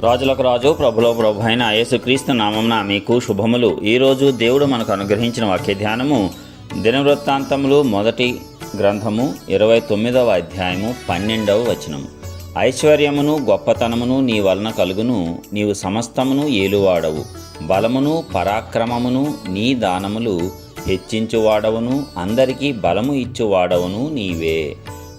రాజులకు రాజు ప్రభులో ప్రభు అయిన యేసుక్రీస్తు నామంన మీకు శుభములు. ఈరోజు దేవుడు మనకు అనుగ్రహించిన వాక్య ధ్యానము దినవృత్తాంతములు మొదటి గ్రంథము ఇరవై తొమ్మిదవ అధ్యాయము పన్నెండవ వచనము. ఐశ్వర్యమును గొప్పతనమును నీ వలన కలుగును. నీవు సమస్తమును ఏలువాడవు. బలమును పరాక్రమమును నీ దానములు హెచ్చించువాడవును. అందరికీ బలము ఇచ్చువాడవును నీవే.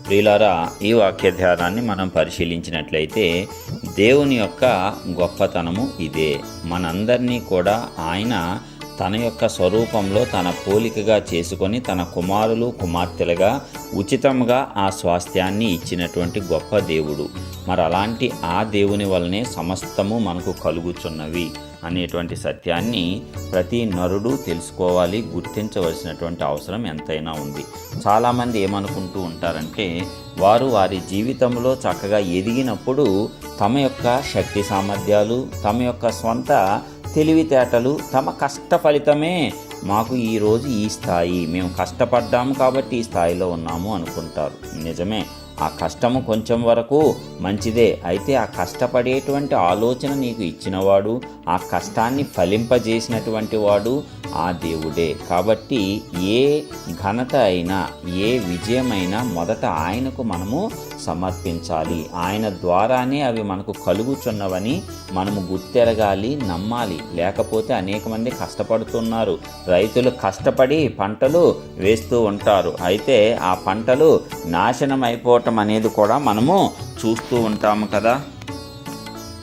ప్రియులారా ఈ వాక్య ధ్యానాన్ని మనం పరిశీలించినట్లయితే దేవుని యొక్క గొప్పతనము ఇదే. మనందరినీ కూడా ఆయన తన యొక్క స్వరూపంలో తన పోలికగా చేసుకొని తన కుమారులు కుమార్తెలుగా ఉచితంగా ఆ స్వాస్థ్యాన్ని ఇచ్చినటువంటి గొప్ప దేవుడు. మరి అలాంటి ఆ దేవుని వలనే సమస్తము మనకు కలుగుచున్నవి అనేటువంటి సత్యాన్ని ప్రతి నరుడు తెలుసుకోవాలి గుర్తించవలసినటువంటి అవసరం ఎంతైనా ఉంది. చాలామంది ఏమనుకుంటూ ఉంటారంటే వారు వారి జీవితంలో చక్కగా ఎదిగినప్పుడు తమ యొక్క శక్తి సామర్థ్యాలు తమ యొక్క స్వంత తెలివితేటలు తమ కష్ట ఫలితమే. మాకు ఈరోజు ఈ స్థాయి. మేము కష్టపడ్డాము కాబట్టి ఈ స్థాయిలో ఉన్నాము అనుకుంటారు. నిజమే. ఆ కష్టము కొంచెం వరకు మంచిదే. అయితే ఆ కష్టపడేటువంటి ఆలోచన నీకు ఇచ్చినవాడు ఆ కష్టాన్ని ఫలింపజేసినటువంటి వాడు ఆ దేవుడే. కాబట్టి ఏ ఘనత అయినా ఏ విజయమైనా మొదట ఆయనకు మనము సమర్పించాలి. ఆయన ద్వారానే అవి మనకు కలుగుచున్నవని మనము గుర్తెరగాలి నమ్మాలి. లేకపోతే అనేక మంది కష్టపడుతున్నారు. రైతులు కష్టపడి పంటలు వేస్తూ ఉంటారు. అయితే ఆ పంటలు నాశనం అయిపోవటం అనేది కూడా మనము చూస్తూ ఉంటాము కదా.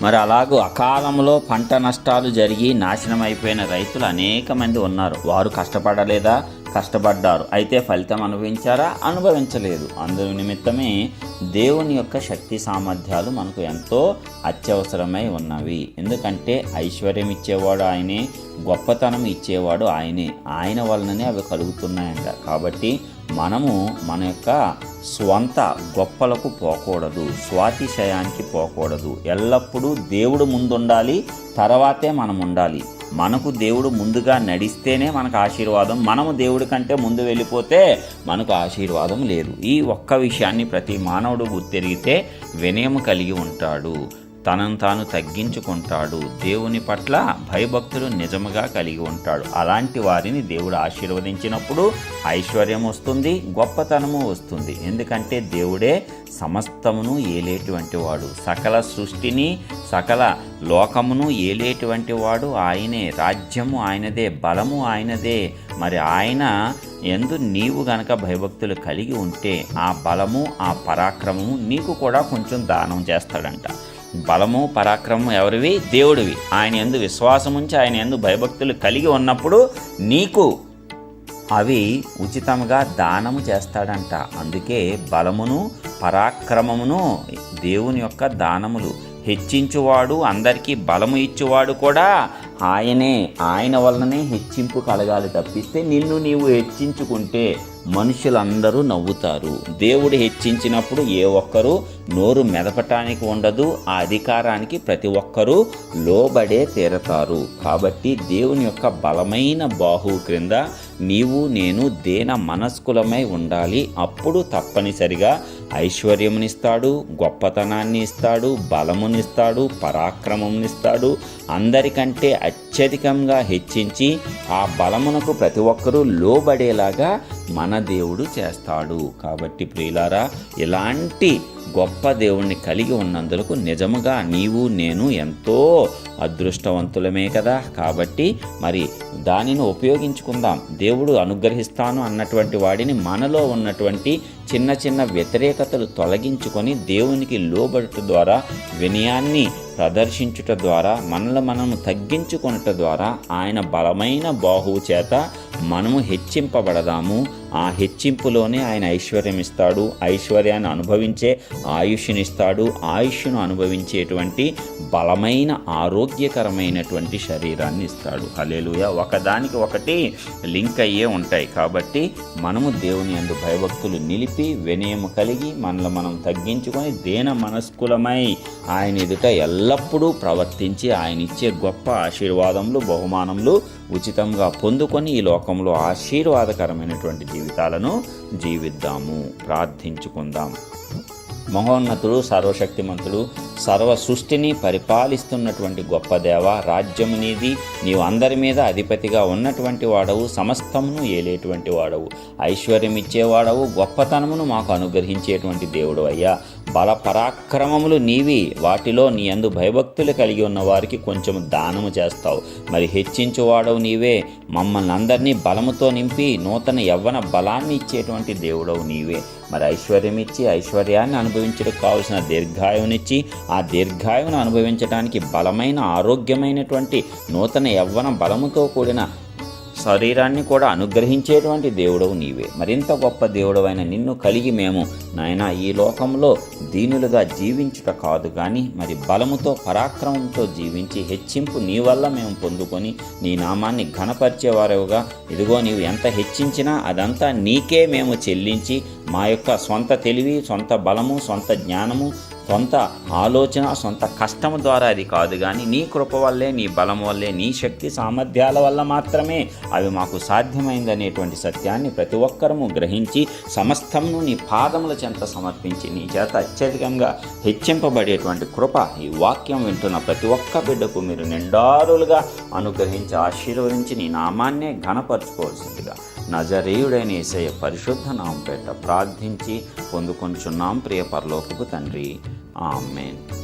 మరి అలాగూ అకాలంలో పంట నష్టాలు జరిగి నాశనం అయిపోయిన రైతులు అనేక మంది ఉన్నారు. వారు కష్టపడలేదా? కష్టపడ్డారు. అయితే ఫలితం అనుభవించారా? అనుభవించలేదు. అందు నిమిత్తమే దేవుని యొక్క శక్తి సామర్థ్యాలు మనకు ఎంతో అత్యవసరమై ఉన్నవి. ఎందుకంటే ఐశ్వర్యం ఇచ్చేవాడు ఆయనే గొప్పతనం ఇచ్చేవాడు ఆయనే. ఆయన వలననే అవి కలుగుతున్నాయంట. కాబట్టి మనము మన యొక్క స్వంత గొప్పలకు పోకూడదు స్వాతిశయానికి పోకూడదు. ఎల్లప్పుడూ దేవుడు ముందుండాలి తర్వాతే మనం ఉండాలి. మనకు దేవుడు ముందుగా నడిస్తేనే మనకు ఆశీర్వాదం మనము దేవుడి కంటే ముందు వెళ్ళిపోతే మనకు ఆశీర్వాదం లేదు. ఈ ఒక్క విషయాన్ని ప్రతి మానవుడు గుర్తెరిగితే వినయము కలిగి ఉంటాడు. తనను తాను తగ్గించుకుంటాడు. దేవుని పట్ల భయభక్తులు నిజముగా కలిగి ఉంటాడు. అలాంటి వారిని దేవుడు ఆశీర్వదించినప్పుడు ఐశ్వర్యం వస్తుంది గొప్పతనము వస్తుంది. ఎందుకంటే దేవుడే సమస్తమును ఏలేటువంటి వాడు. సకల సృష్టిని సకల లోకమును ఏలేటువంటి వాడు. ఆయనే రాజ్యము ఆయనదే బలము ఆయనదే. మరి ఆయన ఎందు నీవు గనక భయభక్తులు కలిగి ఉంటే ఆ బలము ఆ పరాక్రమము నీకు కూడా కొంచెం దానం చేస్తాడంట. బలము పరాక్రమం ఎవరివి? దేవుడివి. ఆయన ఎందు విశ్వాసం ఉంచి ఆయన ఎందు భయభక్తులు కలిగి ఉన్నప్పుడు నీకు అవి ఉచితంగా దానము చేస్తాడంట. అందుకే బలమును పరాక్రమమును దేవుని యొక్క దానములు హెచ్చించువాడు అందరికీ బలము ఇచ్చువాడు కూడా ఆయనే. ఆయన వలననే హెచ్చింపు కలగాలి తప్పిస్తే నిన్ను నీవు హెచ్చించుకుంటే మనుషులందరూ నవ్వుతారు. దేవుడు హెచ్చించినప్పుడు ఏ ఒక్కరూ నోరు మెదపటానికి ఉండదు ఆ అధికారానికి ప్రతి ఒక్కరూ లోబడే తీరతారు. కాబట్టి దేవుని యొక్క బలమైన బాహువు క్రింద నీవు నేను దేన మనస్కులమై ఉండాలి. అప్పుడు తప్పనిసరిగా ఐశ్వర్యమునిస్తాడు గొప్పతనాన్ని ఇస్తాడు బలమునిస్తాడు పరాక్రమమునిస్తాడు. అందరికంటే అత్యధికంగా హెచ్చించి ఆ బలమునకు ప్రతి ఒక్కరూ లోబడేలాగా మన దేవుడు చేస్తాడు. కాబట్టి ప్రియులారా ఇలాంటి గొప్ప దేవుణ్ణి కలిగి ఉన్నందుకు నిజముగా నీవు నేను ఎంతో అదృష్టవంతులమే కదా. కాబట్టి మరి దానిని ఉపయోగించుకుందాం. దేవుడు అనుగ్రహిస్తాను అన్నటువంటి వాడిని మనలో ఉన్నటువంటి చిన్న చిన్న వ్యతిరేకతలు తొలగించుకొని దేవునికి లోబడుట ద్వారా వినయాన్ని ప్రదర్శించుట ద్వారా మనల్ని మనము తగ్గించుకొనుట ద్వారా ఆయన బలమైన బాహువు చేత మనము హెచ్చింపబడదాము. ఆ హెచ్చింపులోనే ఆయన ఐశ్వర్యం ఇస్తాడు ఐశ్వర్యాన్ని అనుభవించే ఆయుష్నిస్తాడు. ఆయుష్ను అనుభవించేటువంటి బలమైన ఆరోగ్యకరమైనటువంటి శరీరాన్ని ఇస్తాడు. హలేలుయ ఒకదానికి ఒకటి లింక్ అయ్యే ఉంటాయి. కాబట్టి మనము దేవుని అందు భయభక్తులు నిలిపి వినయము కలిగి మనల్ని మనం తగ్గించుకొని దేన మనస్కులమై ఆయన ఎదుట ఎల్లప్పుడూ ప్రవర్తించి ఆయన ఇచ్చే గొప్ప ఆశీర్వాదములు బహుమానములు ఉచితంగా పొందుకొని ఈ లోకంలో ఆశీర్వాదకరమైనటువంటి జీవితాలను జీవిద్దాము. ప్రార్థించుకుందాం. మహోన్నతుడు సర్వశక్తిమంతుడు సర్వ సృష్టిని పరిపాలిస్తున్నటువంటి గొప్ప దేవ రాజ్యము నీది. నీవు అందరి మీద అధిపతిగా ఉన్నటువంటి వాడవు సమస్తమును ఏలేటువంటి వాడవు. ఐశ్వర్యం ఇచ్చేవాడవు గొప్పతనమును మాకు అనుగ్రహించేటువంటి దేవుడు అయ్యా. బల పరాక్రమములు నీవి వాటిలో నీ అందు భయభక్తులు కలిగి ఉన్న వారికి కొంచెం దానము చేస్తావు. మరి హెచ్చించువాడవు నీవే మమ్మల్ని అందరినీ బలముతో నింపి నూతన యవ్వన బలాన్ని ఇచ్చేటువంటి దేవుడవు నీవే. మరి ఐశ్వర్యం ఇచ్చి ఐశ్వర్యాన్ని అనుభవించడానికి కావలసిన దీర్ఘాయువునిచ్చి ఆ దీర్ఘాయువును అనుభవించడానికి బలమైన ఆరోగ్యమైనటువంటి నూతన యవ్వన బలముతో కూడిన శరీరాన్ని కూడా అనుగ్రహించేటువంటి దేవుడవు నీవే. మరింత గొప్ప దేవుడవైన నిన్ను కలిగి మేము నాయన ఈ లోకంలో దీనులుగా జీవించుట కాదు కానీ మరి బలముతో పరాక్రమంతో జీవించి హెచ్చింపు నీ వల్ల మేము పొందుకొని నీ నామాన్ని ఘనపరిచేవారుగా ఇదిగో నీవు ఎంత హెచ్చించినా అదంతా నీకే మేము చెల్లించి మా యొక్క సొంత తెలివి సొంత బలము సొంత జ్ఞానము సొంత ఆలోచన సొంత కష్టం ద్వారా అది కాదు కానీ నీ కృప వల్లే నీ బలం వల్లే నీ శక్తి సామర్థ్యాల వల్ల మాత్రమే అవి మాకు సాధ్యమైందనేటువంటి సత్యాన్ని ప్రతి ఒక్కరము గ్రహించి సమస్తమును నీ పాదముల చెంత సమర్పించి నీ చేత అత్యధికంగా హెచ్చింపబడేటువంటి కృప ఈ వాక్యం వింటున్న ప్రతి ఒక్క బిడ్డకు మీరు నిండారులుగా అనుగ్రహించి ఆశీర్వదించి నీ నామాన్నే ఘనపరచుకోవాల్సిందిగా నజరేయుడైన ఏసయ్య పరిశుద్ధ నామపేట ప్రార్థించి పొందుకొంచున్నాం ప్రియ పరలోకపు తండ్రి. ఆమెన్.